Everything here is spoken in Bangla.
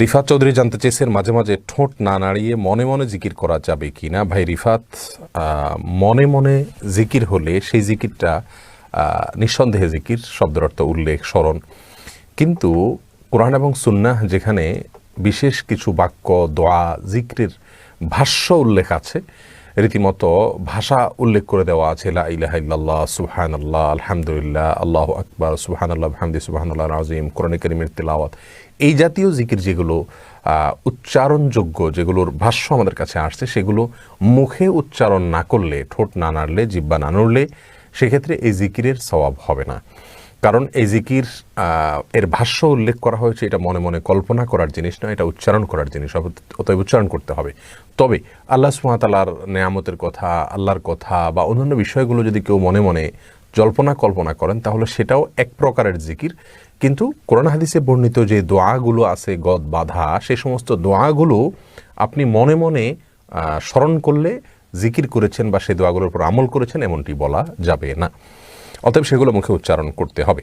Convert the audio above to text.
রিফাত চৌধুরী জানতে চেয়েছেন, মাঝে মাঝে ঠোঁট না নাড়িয়ে মনে মনে জিকির করা যাবে কি না? ভাই রিফাত মনে মনে জিকির হলে সেই জিকিরটা নিঃসন্দেহে জিকির, শব্দের অর্থ উল্লেখ, স্মরণ। কিন্তু কোরআন এবং সুন্নাহ যেখানে বিশেষ কিছু বাক্য, দোয়া, জিক্রের ভাষ্য উল্লেখ আছে রীতিমতো ভাষা উল্লেখ করে দেওয়া আছে, লা সুবহান আল্লাহ আলহামদুলিল্লাহ, আল্লাহ আকবর সুবহান আল্লাহ হামদি সুবহান আল্লাহ আজিম কোরআন করিমের তেলাওয়াত। এই জাতীয় জিকির যেগুলো উচ্চারণযোগ্য যেগুলোর ভাষ্য আমাদের কাছে আসছে, সেগুলো মুখে উচ্চারণ না করলে, ঠোঁট না নাড়লে জিব্বা না নড়লে, সেক্ষেত্রে এই জিকিরের সওয়াব হবে না। কারণ এই জিকির এর ভাষ্য উল্লেখ করা হয়েছে, এটা মনে মনে কল্পনা করার জিনিস নয়, এটা উচ্চারণ করার জিনিস, অত- অতএব উচ্চারণ করতে হবে। তবে আল্লাহ সুমাতালার নেয়ামতের কথা, আল্লাহর কথা বা অন্যান্য বিষয়গুলো যদি কেউ মনে মনে জল্পনা কল্পনা করেন, তাহলে সেটাও এক প্রকারের জিকির। কিন্তু কোরআন হাদিসে বর্ণিত যে দোয়াগুলো আছে, গদ, বাধা, সে সমস্ত দোয়াগুলো আপনি মনে মনে স্মরণ করলে জিকির করেছেন বা সেই দোয়াগুলোর উপর আমল করেছেন, এমনটি বলা যাবে না। অতএব সেগুলো মুখে উচ্চারণ করতে হবে।